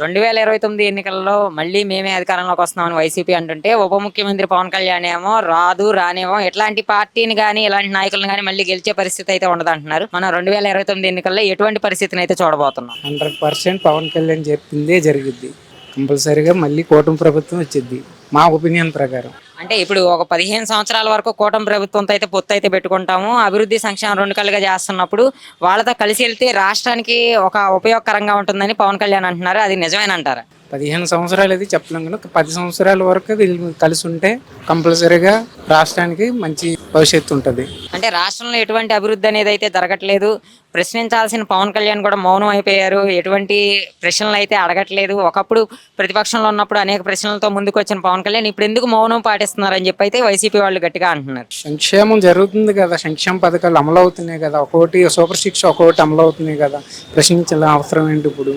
రెండు వేల ఇరవై తొమ్మిది ఎన్నికల్లో మళ్ళీ మేమే అధికారంలోకి వస్తున్నామని వైసీపీ అంటుంటే ఉప ముఖ్యమంత్రి పవన్ కళ్యాణ్ ఏమో రాదు రానేమో ఎట్లాంటి పార్టీని కానీ ఇలాంటి నాయకులను కానీ మళ్ళీ గెలిచే పరిస్థితి అయితే ఉండదు అంటున్నారు. మనం రెండు వేల ఇరవై తొమ్మిది ఎన్నికల్లో ఎటువంటి పరిస్థితిని అయితే చూడబోతున్నాం? హండ్రెడ్ పర్సెంట్ పవన్ కళ్యాణ్ చెప్పిందే జరిగిద్ది. కంపల్సరీగా మళ్ళీ కూటమి ప్రభుత్వం వచ్చింది మా ఒపీనియన్ ప్రకారం. అంటే ఇప్పుడు ఒక పదిహేను సంవత్సరాల వరకు కూటమి ప్రభుత్వంతో అయితే పొత్తు అయితే పెట్టుకుంటాము. అభివృద్ధి సంక్షేమం రెండు కలుగా చేస్తున్నప్పుడు వాళ్ళతో కలిసి వెళ్తే రాష్ట్రానికి ఒక ఉపయోగకరంగా ఉంటుందని పవన్ కళ్యాణ్ అంటున్నారు. అది నిజమేనంటారా? పదిహేను సంవత్సరాలు అది చెప్పలేం కానీ పది సంవత్సరాల వరకు వీళ్ళు కలిసి ఉంటే కంపల్సరీగా రాష్ట్రానికి మంచి భవిష్యత్తు ఉంటుంది. అంటే రాష్ట్రంలో ఎటువంటి అభివృద్ధి అనేది అయితే జరగట్లేదు. ప్రశ్నించాల్సిన పవన్ కళ్యాణ్ కూడా మౌనం అయిపోయారు. ఎటువంటి ప్రశ్నలు అయితే అడగట్లేదు. ఒకప్పుడు ప్రతిపక్షంలో ఉన్నప్పుడు అనేక ప్రశ్నలతో ముందుకు వచ్చిన పవన్ కళ్యాణ్ ఇప్పుడు ఎందుకు మౌనం పాటిస్తున్నారని చెప్పి అయితే వైసీపీ వాళ్ళు గట్టిగా అంటున్నారు. సంక్షేమం జరుగుతుంది కదా. సంక్షేమ పథకాలు అమలు అవుతున్నాయి కదా. ఒక్కోటి సూపర్ శిక్ష ఒక్కోటి అమలు అవుతున్నాయి కదా. ప్రశ్నించాల అవసరం ఏంటి ఇప్పుడు?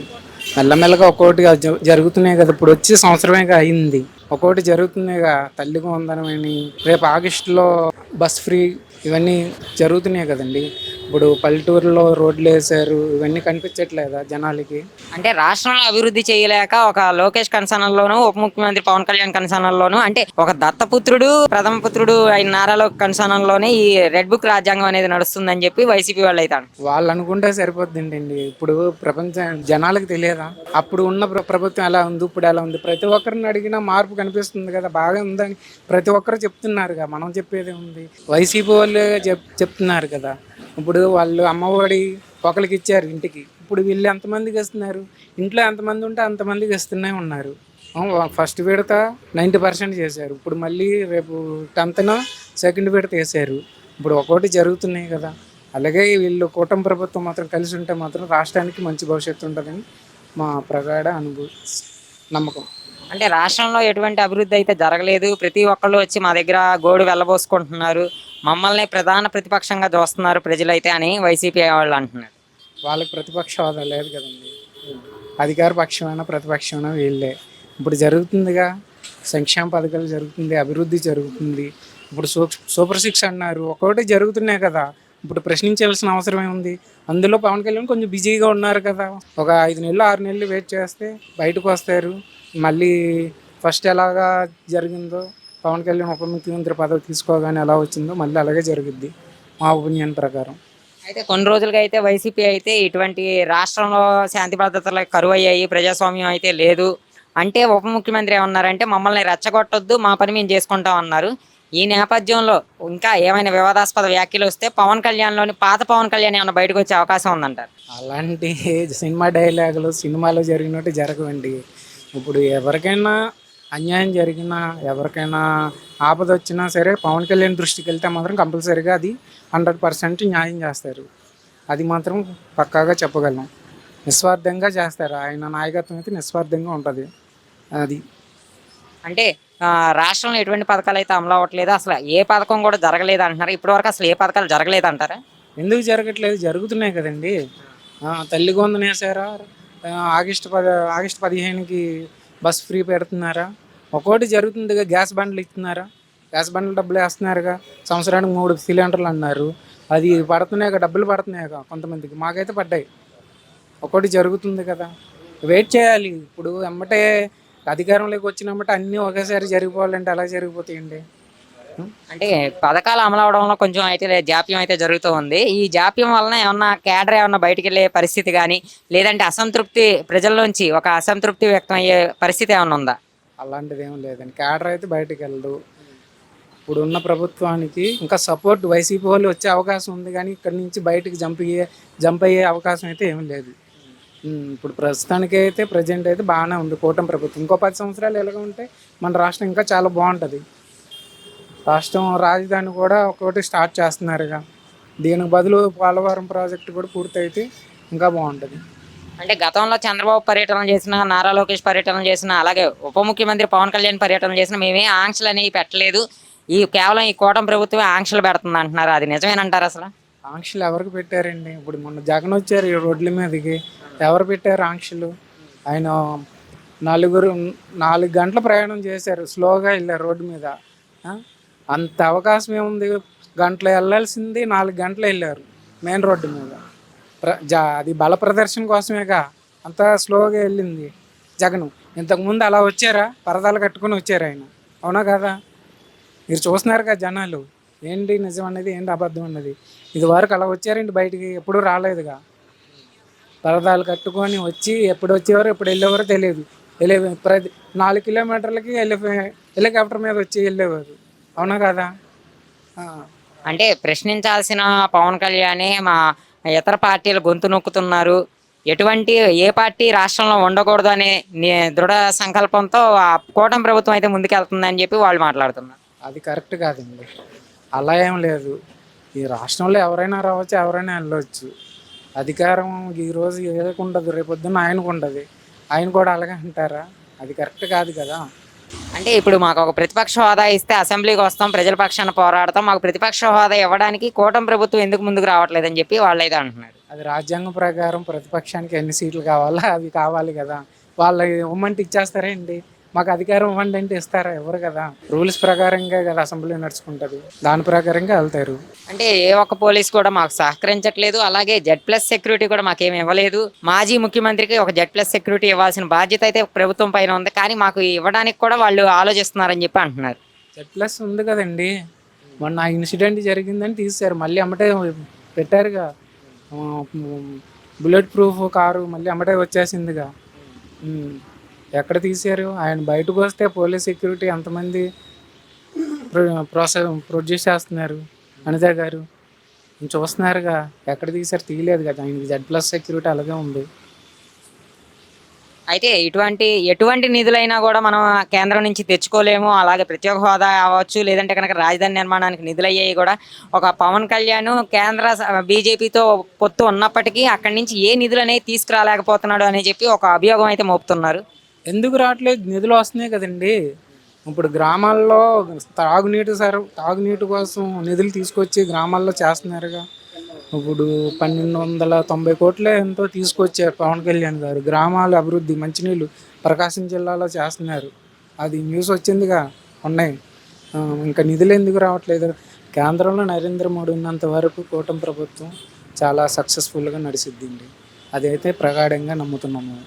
మెల్లమెల్లగా ఒక్కొక్కటిగా జ- జరుగుతున్నాయి కదా. ఇప్పుడు వచ్చే సంవత్సరమేగా అయింది. ఒక్కోటి జరుగుతున్నాయిగా. తల్లిగా ఉందనమని రేపు ఆగస్టులో బస్ ఫ్రీ ఇవన్నీ జరుగుతున్నాయి కదండి. ఇప్పుడు పల్లెటూరులో రోడ్లు వేసారు ఇవన్నీ కనిపించట్లేదా జనాలకి? అంటే రాష్ట్రంలో అభివృద్ధి చేయలేక ఒక లోకేష్ కన్సర్న్లోను ఉప ముఖ్యమంత్రి పవన్ కళ్యాణ్ కన్సర్న్లోను అంటే ఒక దత్తపుత్రుడు ప్రథమ పుత్రుడు అయిన నారాలో కన్సర్న్లోనే ఈ రెడ్ బుక్ రాజ్యాంగం అనేది నడుస్తుందని చెప్పి వైసీపీ వాళ్ళు అయితే. వాళ్ళు అనుకుంటే సరిపోద్దండి. ఇప్పుడు ప్రపంచ జనాలకు తెలియదా? అప్పుడు ఉన్న ప్ర- ప్రభుత్వం ఎలా ఉంది ఇప్పుడు ఎలా ఉంది? ప్రతి ఒక్కరిని అడిగినా మార్పు కనిపిస్తుంది కదా బాగా ఉందని ప్రతి ఒక్కరు చెప్తున్నారుగా మనం చెప్పేది ఉంది. వైసీపీ వాళ్ళు చెప్ చెప్తున్నారు కదా. ఇప్పుడు వాళ్ళు అమ్మఒడి ఒకరికి ఇచ్చారు ఇంటికి. ఇప్పుడు వీళ్ళు ఎంతమందికి ఇస్తున్నారు? ఇంట్లో ఎంతమంది ఉంటే అంతమందికి ఇస్తూనే ఉన్నారు. ఫస్ట్ విడత నైంటీ పర్సెంట్ చేశారు. ఇప్పుడు మళ్ళీ రేపు టెన్త్న సెకండ్ విడత వేసారు ఇప్పుడు ఒక్కోటి జరుగుతున్నాయి కదా. అలాగే వీళ్ళు కూటమి ప్రభుత్వం మాత్రం కలిసి ఉంటే మాత్రం రాష్ట్రానికి మంచి భవిష్యత్తు ఉంటుందని మా ప్రగాఢ అనుభూ నమ్మకం. అంటే రాష్ట్రంలో ఎటువంటి అభివృద్ధి అయితే జరగలేదు. ప్రతి ఒక్కళ్ళు వచ్చి మా దగ్గర గోడు వెళ్ళబోసుకుంటున్నారు. మమ్మల్ని ప్రధాన ప్రతిపక్షంగా చూస్తున్నారు ప్రజలైతే అని వైసీపీ వాళ్ళు అంటున్నారు. వాళ్ళకి ప్రతిపక్ష హోదా లేదు కదండి. అధికార పక్షమైనా ప్రతిపక్షమైనా వీళ్ళే. ఇప్పుడు జరుగుతుందిగా. సంక్షేమ పథకాలు జరుగుతుంది అభివృద్ధి జరుగుతుంది. ఇప్పుడు సూ సూపర్ సిక్స్ అన్నారు. ఒక్కొక్కటి జరుగుతున్నాయి కదా. ఇప్పుడు ప్రశ్నించాల్సిన అవసరం ఏముంది? అందులో పవన్ కళ్యాణ్ కొంచెం బిజీగా ఉన్నారు కదా. ఒక ఐదు నెలలు ఆరు నెలలు వెయిట్ చేస్తే బయటకు వస్తారు. మళ్ళీ ఫస్ట్ ఎలాగా జరిగిందో పవన్ కళ్యాణ్ ఉప ముఖ్యమంత్రి పదవి తీసుకోగానే ఎలా వచ్చిందో మళ్ళీ అలాగే జరుగుద్ది మా ఒపీనియన్ ప్రకారం. అయితే కొన్ని రోజులుగా అయితే వైసీపీ అయితే ఇటువంటి రాష్ట్రంలో శాంతి భద్రతలు కరువు అయ్యాయి ప్రజాస్వామ్యం అయితే లేదు. అంటే ఉప ముఖ్యమంత్రి ఏమన్నారంటే మమ్మల్ని రెచ్చగొట్టొద్దు మా పని మేము చేసుకుంటాం అన్నారు. ఈ నేపథ్యంలో ఇంకా ఏమైనా వివాదాస్పద వ్యాఖ్యలు వస్తే పవన్ కళ్యాణ్లోని పాత పవన్ కళ్యాణ్ ఏమైనా బయటకు వచ్చే అవకాశం ఉందంటారు? అలాంటి సినిమా డైలాగులు సినిమాలో జరిగినట్టు జరగవండి. ఇప్పుడు ఎవరికైనా అన్యాయం జరిగినా ఎవరికైనా ఆపద వచ్చినా సరే పవన్ కళ్యాణ్ దృష్టికి వెళ్తే మాత్రం కంపల్సరీగా అది హండ్రెడ్ పర్సెంట్ న్యాయం చేస్తారు. అది మాత్రం పక్కాగా చెప్పగలం. నిస్వార్థంగా చేస్తారు. ఆయన నాయకత్వం అయితే నిస్వార్థంగా ఉంటుంది. అది. అంటే రాష్ట్రంలో ఎటువంటి పథకాలు అయితే అమలు అవ్వట్లేదు? అసలు ఏ పథకం కూడా జరగలేదు అంటున్నారు. ఇప్పటివరకు అసలు ఏ పథకాలు జరగలేదు అంటారా? ఎందుకు జరగట్లేదు? జరుగుతున్నాయి కదండి. తల్లి గొందన ఆగస్టు పద ఆగస్టు పదిహేనుకి బస్ ఫ్రీ పెడుతున్నారా? ఒక్కోటి జరుగుతుందిగా గ్యాస్ బండ్లు ఇస్తున్నారా? గ్యాస్ బండ్లు డబ్బులు వేస్తున్నారుగా? సంవత్సరానికి మూడు సిలిండర్లు అన్నారు. అది పడుతున్నాయిగా డబ్బులు పడుతున్నాయిగా కొంతమందికి. మాకైతే పడ్డాయి. ఒక్కోటి జరుగుతుంది కదా. వెయిట్ చేయాలి. ఇప్పుడు ఎమ్మటే అధికారంలోకి వచ్చినమ్మటే అన్నీ ఒకేసారి జరిగిపోవాలంటే ఎలా జరిగిపోతాయండి? అంటే పథకాలు అమలు అవడంలో కొంచెం అయితే జాప్యం అయితే జరుగుతూ ఉంది. ఈ జాప్యం వలన ఏమన్నా కేడర్ ఏమన్నా బయటికి వెళ్ళే పరిస్థితి కానీ లేదంటే అసంతృప్తి ప్రజల్లోంచి ఒక అసంతృప్తి వ్యక్తం అయ్యే పరిస్థితి ఏమన్నా ఉందా? అలాంటిది ఏం లేదండి. క్యాడర్ అయితే బయటకు వెళ్ళదు. ఇప్పుడు ఉన్న ప్రభుత్వానికి ఇంకా సపోర్ట్ వైసీపీ వాళ్ళు వచ్చే అవకాశం ఉంది కానీ ఇక్కడ నుంచి బయటకు జంప్ అయ్యే జంప్ అయ్యే అవకాశం అయితే ఏం లేదు. ఇప్పుడు ప్రస్తుతానికి అయితే ప్రజెంట్ అయితే బాగానే ఉంది కూటమి ప్రభుత్వం. ఇంకో పది సంవత్సరాలు ఎలాగ ఉంటే మన రాష్ట్రం ఇంకా చాలా బాగుంటుంది. రాష్ట్రం రాజధాని కూడా ఒకటి స్టార్ట్ చేస్తున్నారుగా. దీనికి బదులు పోలవరం ప్రాజెక్టు కూడా పూర్తయితే ఇంకా బాగుంటుంది. అంటే గతంలో చంద్రబాబు పర్యటన చేసిన నారా లోకేష్ పర్యటన చేసిన అలాగే ఉప ముఖ్యమంత్రి పవన్ కళ్యాణ్ పర్యటన చేసిన మేమే ఆంక్షలు అనేవి పెట్టలేదు. ఈ కేవలం ఈ కూటమి ప్రభుత్వమే ఆంక్షలు పెడుతుంది అంటున్నారు. అది నిజమేనంటారు అసలు? ఆంక్షలు ఎవరికి పెట్టారండి? ఇప్పుడు మొన్న జగన్ వచ్చారు ఈ రోడ్ల మీదకి. ఎవరు పెట్టారు ఆంక్షలు? ఆయన నలుగురు నాలుగు గంటల ప్రయాణం చేశారు స్లోగా వెళ్ళారు రోడ్డు మీద. అంత అవకాశం ఏముంది? గంటలు వెళ్ళాల్సింది నాలుగు గంటలు వెళ్ళారు మెయిన్ రోడ్డు మీద. ప్ర జా అది బల ప్రదర్శన కోసమేగా అంత స్లోగా వెళ్ళింది జగన్. ఇంతకుముందు అలా వచ్చారా? పరదాలు కట్టుకొని వచ్చారు ఆయన. అవునా కదా? మీరు చూస్తున్నారు కదా జనాలు. ఏంటి నిజం అనేది ఏంటి అబద్ధం అన్నది. ఇది వరకు అలా వచ్చారండి బయటికి? ఎప్పుడూ రాలేదుగా. పరదాలు కట్టుకొని వచ్చి ఎప్పుడు వచ్చేవారు ఎప్పుడు వెళ్ళేవారో తెలియదు. వెళ్ళే ప్రతి నాలుగు కిలోమీటర్లకి వెళ్ళి హెలికాప్టర్ మీద వచ్చి వెళ్ళేవారు. అవునా కదా. అంటే ప్రశ్నించాల్సిన పవన్ కళ్యాణే మా ఇతర పార్టీలు గొంతు నొక్కుతున్నారు. ఎటువంటి ఏ పార్టీ రాష్ట్రంలో ఉండకూడదు అనే దృఢ సంకల్పంతో కూటమి ప్రభుత్వం అయితే ముందుకెళ్తుందని చెప్పి వాళ్ళు మాట్లాడుతున్నారు. అది కరెక్ట్ కాదండి. అలా ఏం లేదు. ఈ రాష్ట్రంలో ఎవరైనా రావచ్చు ఎవరైనా వెళ్ళవచ్చు అధికారం ఈరోజు ఏదైనా ఉండదు రేపొద్దున ఆయనకు ఉండదు ఆయన కూడా అలాగే అంటారా? అది కరెక్ట్ కాదు కదా? అంటే ఇప్పుడు మాకు ఒక ప్రతిపక్ష హోదా ఇస్తే అసెంబ్లీకి వస్తాం ప్రజల పక్షాన పోరాడతాం. మాకు ప్రతిపక్ష హోదా ఇవ్వడానికి కూటమి ప్రభుత్వం ఎందుకు ముందుకు రావట్లేదని చెప్పి వాళ్ళు అయితే అంటున్నారు. అది రాజ్యాంగం ప్రకారం ప్రతిపక్షానికి ఎన్ని సీట్లు కావాలో అవి కావాలి కదా. వాళ్ళ ఇవ్వమంటే ఇచ్చేస్తారేంటి? మాకు అధికారం ఇవ్వండి అంటే ఇస్తారా? ఎవరు కదా? రూల్స్ ప్రకారంగా కదా అసెంబ్లీ నడుచుకుంటుంది. దాని ప్రకారంగా వెళ్తారు. అంటే ఏ ఒక్క పోలీస్ కూడా మాకు సహకరించట్లేదు. అలాగే జెడ్ ప్లస్ సెక్యూరిటీ కూడా మాకేమి ఇవ్వలేదు. మాజీ ముఖ్యమంత్రికి ఒక జెడ్ ప్లస్ సెక్యూరిటీ ఇవ్వాల్సిన బాధ్యత అయితే ప్రభుత్వం పైన ఉంది. కానీ మాకు ఇవ్వడానికి కూడా వాళ్ళు ఆలోచిస్తున్నారని చెప్పి అంటున్నారు. జెడ్ ప్లస్ ఉంది కదండి. మొన్న ఆ ఇన్సిడెంట్ జరిగిందని తీశారు. మళ్ళీ అమ్మటే పెట్టారుగా. బుల్లెట్ ప్రూఫ్ కారు మళ్ళీ అమ్మటే వచ్చేసిందిగా. ఎక్కడ తీశారు? ఆయన బయటకు వస్తే పోలీస్ సెక్యూరిటీ ఎంతమంది ప్రాసెస్ ప్రొడ్యూస్ చేస్తున్నారు? అనిత గారు చూస్తున్నారుగా ఎక్కడ తీశారు తీయలేదు కదా ఆయనకి జెడ్ ప్లస్ సెక్యూరిటీ అలాగే ఉంది. అయితే ఇటువంటి ఎటువంటి నిధులైనా కూడా మనం కేంద్రం నుంచి తెచ్చుకోలేము. అలాగే ప్రత్యేక హోదా అవ్వచ్చు లేదంటే కనుక రాజధాని నిర్మాణానికి నిధులు అయ్యాయి కూడా. ఒక పవన్ కళ్యాణ్ కేంద్ర బీజేపీతో పొత్తు ఉన్నప్పటికీ అక్కడి నుంచి ఏ నిధులు అనేవి తీసుకురాలేకపోతున్నాడు అని చెప్పి ఒక అభియోగం అయితే మోపుతున్నారు. ఎందుకు రావట్లేదు? నిధులు వస్తున్నాయి కదండి. ఇప్పుడు గ్రామాల్లో తాగునీటి సర తాగునీటి కోసం నిధులు తీసుకొచ్చి గ్రామాల్లో చేస్తున్నారుగా. ఇప్పుడు పన్నెండు వందల తొంభై కోట్లే ఎంతో తీసుకొచ్చారు పవన్ కళ్యాణ్ గారు. గ్రామాల అభివృద్ధి మంచినీళ్ళు ప్రకాశం జిల్లాలో చేస్తున్నారు. అది న్యూస్ వచ్చిందిగా ఉన్నాయి. ఇంకా నిధులు ఎందుకు రావట్లేదు? కేంద్రంలో నరేంద్ర మోడీ ఉన్నంత వరకు కూటమి ప్రభుత్వం చాలా సక్సెస్ఫుల్గా నడిచిద్దండి అదైతే ప్రగాఢంగా నమ్ముతున్నాము.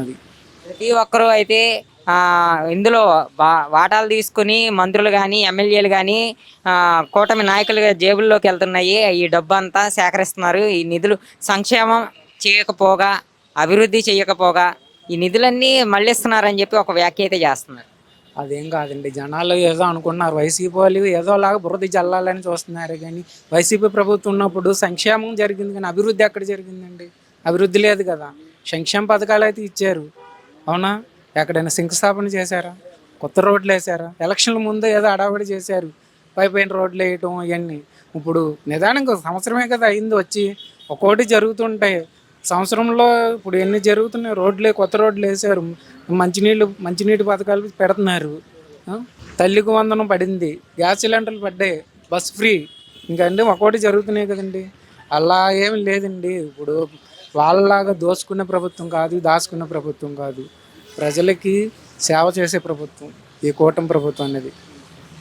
అది. ప్రతి ఒక్కరూ అయితే ఇందులో వా- వాటాలు తీసుకుని మంత్రులు కానీ ఎమ్మెల్యేలు కానీ కూటమి నాయకులు జేబుల్లోకి వెళ్తున్నాయి. ఈ డబ్బు అంతా సేకరిస్తున్నారు. ఈ నిధులు సంక్షేమం చేయకపోగా అభివృద్ధి చేయకపోగా ఈ నిధులన్నీ మళ్ళిస్తున్నారని చెప్పి ఒక వ్యాఖ్య అయితే చేస్తున్నారు. అదేం కాదండి. జనాలు ఏదో అనుకున్నారు. వైసీపీ వాళ్ళు ఏదోలాగా బురద జల్లాలని చూస్తున్నారు కానీ వైసీపీ ప్రభుత్వం ఉన్నప్పుడు సంక్షేమం జరిగింది కానీ అభివృద్ధి ఎక్కడ జరిగిందండి? అభివృద్ధి లేదు కదా. సంక్షేమ పథకాలు అయితే ఇచ్చారు. అవునా? ఎక్కడైనా శంకుస్థాపన చేశారా? కొత్త రోడ్లు వేసారా ఎలక్షన్ల ముందు ఏదో అడావిడి చేశారు. పైపైన రోడ్లు వేయటం ఇవన్నీ. ఇప్పుడు నిదానంగా సంవత్సరమే కదా అయింది వచ్చి. ఒక్కోటి జరుగుతుంటాయి. సంవత్సరంలో ఇప్పుడు ఎన్ని జరుగుతున్నాయి? రోడ్లే కొత్త రోడ్లు వేసారు మంచినీళ్ళు మంచినీటి పథకాలు పెడుతున్నారు. తల్లికి వందనం పడింది. గ్యాస్ సిలిండర్లు పడ్డాయి. Bus free. ఇంకా అండి ఒక్కోటి జరుగుతున్నాయి కదండి. అలా ఏమి లేదండి. ఇప్పుడు వాళ్ళలాగా దోసుకునే ప్రభుత్వం కాదు దాచుకునే ప్రభుత్వం కాదు. ప్రజలకి సేవ చేసే ప్రభుత్వం ఈ కూటమి ప్రభుత్వం అనేది.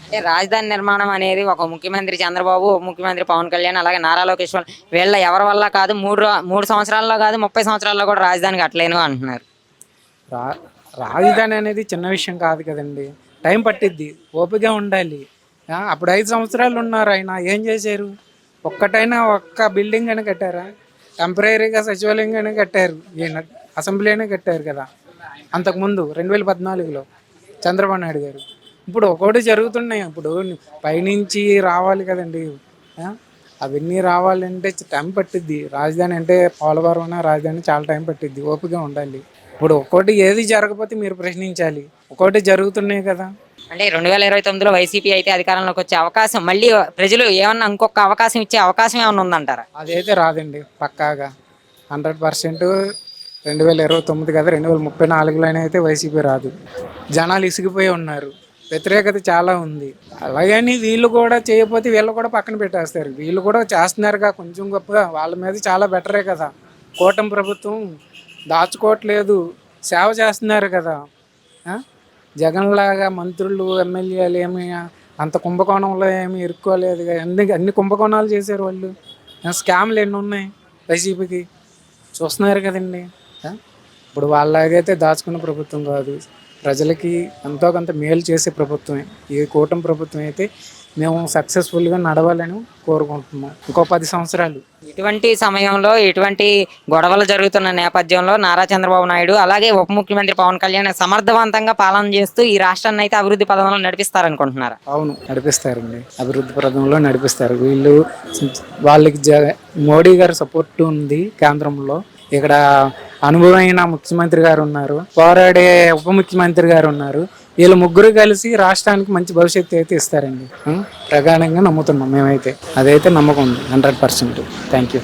అంటే రాజధాని నిర్మాణం అనేది ఒక ముఖ్యమంత్రి చంద్రబాబు ముఖ్యమంత్రి పవన్ కళ్యాణ్ అలాగే నారా లోకేష్ వాళ్ళ- ఎవరి వల్ల కాదు మూడు రా- మూడు సంవత్సరాల్లో కాదు ముప్పై సంవత్సరాల్లో కూడా రాజధాని కట్టలేను అంటున్నారు. రా రాజధాని అనేది చిన్న విషయం కాదు కదండి. టైం పట్టిద్ది ఓపిక ఉండాలి. అప్పుడు ఐదు సంవత్సరాలు ఉన్నారు ఆయన ఏం చేశారు? ఒక్కటైనా ఒక్క బిల్డింగ్ అని కట్టారా? టెంపరీగా సచివాలయంగానే కట్టారు. ఈయన అసెంబ్లీనే కట్టారు కదా. అంతకుముందు రెండు వేల పద్నాలుగులో చంద్రబాబు నాయుడు గారు. ఇప్పుడు ఒకటి జరుగుతున్నాయి. ఇప్పుడు పైనుంచి రావాలి కదండి. అవన్నీ రావాలంటే టైం పట్టిద్ది. రాజధాని అంటే పోలవరం రాజధాని చాలా టైం పట్టిద్ది. ఓపిక ఉండాలి. ఇప్పుడు ఒక్కోటి ఏది జరగకపోతే మీరు ప్రశ్నించాలి. ఒక్కోటి జరుగుతున్నాయి కదా. అంటే రెండు వేల ఇరవై తొమ్మిదిలో వైసీపీ అయితే అధికారంలోకి వచ్చే అవకాశం మళ్ళీ ప్రజలు ఏమన్నా ఇంకొక అవకాశం ఇచ్చే అవకాశం ఏమన్నా ఉందంటారా? అదైతే రాదండి పక్కాగా. హండ్రెడ్ పర్సెంట్ రెండు వేల ఇరవై తొమ్మిది కదా రెండు వేల ముప్పై నాలుగులోనే అయితే వైసీపీ రాదు. జనాలు ఇసిగిపోయి ఉన్నారు. వ్యతిరేకత చాలా ఉంది. అలాగని వీళ్ళు కూడా చేయకపోతే వీళ్ళు కూడా పక్కన పెట్టేస్తారు. వీళ్ళు కూడా చేస్తున్నారుగా కొంచెం గొప్పగా. వాళ్ళ మీద చాలా బెటరే కదా. కూటమి ప్రభుత్వం దాచుకోవట్లేదు. సేవ చేస్తున్నారు కదా. జగన్ లాగా మంత్రులు ఎమ్మెల్యేలు ఏమి అంత కుంభకోణంలో ఏమి ఇరుక్కోలేదు అన్ని అన్ని కుంభకోణాలు చేశారు వాళ్ళు. స్కామ్లు ఎన్ని ఉన్నాయి వైసీపీకి? చూస్తున్నారు కదండి. ఇప్పుడు వాళ్ళలాగైతే దాచుకున్న ప్రభుత్వం కాదు. ప్రజలకి ఎంతో కొంత మేలు చేసే ప్రభుత్వమే. ఈ కూటమి ప్రభుత్వం అయితే మేము సక్సెస్ఫుల్గా నడవాలని కోరుకుంటున్నాం. ఇంకో పది సంవత్సరాలు. ఇటువంటి సమయంలో ఇటువంటి గొడవలు జరుగుతున్న నేపథ్యంలో నారా చంద్రబాబు నాయుడు అలాగే ఉప ముఖ్యమంత్రి పవన్ కళ్యాణ్ సమర్థవంతంగా పాలన చేస్తూ ఈ రాష్ట్రాన్ని అయితే అభివృద్ధి పదంలో నడిపిస్తారనుకుంటున్నారు? అవును నడిపిస్తారండి. అభివృద్ధి పథంలో నడిపిస్తారు. వీళ్ళు వాళ్ళకి జ మోడీ గారి సపోర్ట్ ఉంది కేంద్రంలో. ఇక్కడ అనుభవమైన ముఖ్యమంత్రి గారు ఉన్నారు. పోరాడే ఉప ముఖ్యమంత్రి గారు ఉన్నారు. వీళ్ళు ముగ్గురు కలిసి రాష్ట్రానికి మంచి భవిష్యత్తు అయితే ఇస్తారండి. ప్రగాఢంగా నమ్ముతున్నాం మేమైతే. అదైతే నమ్మకం ఉంది హండ్రెడ్ పర్సెంట్. Thank you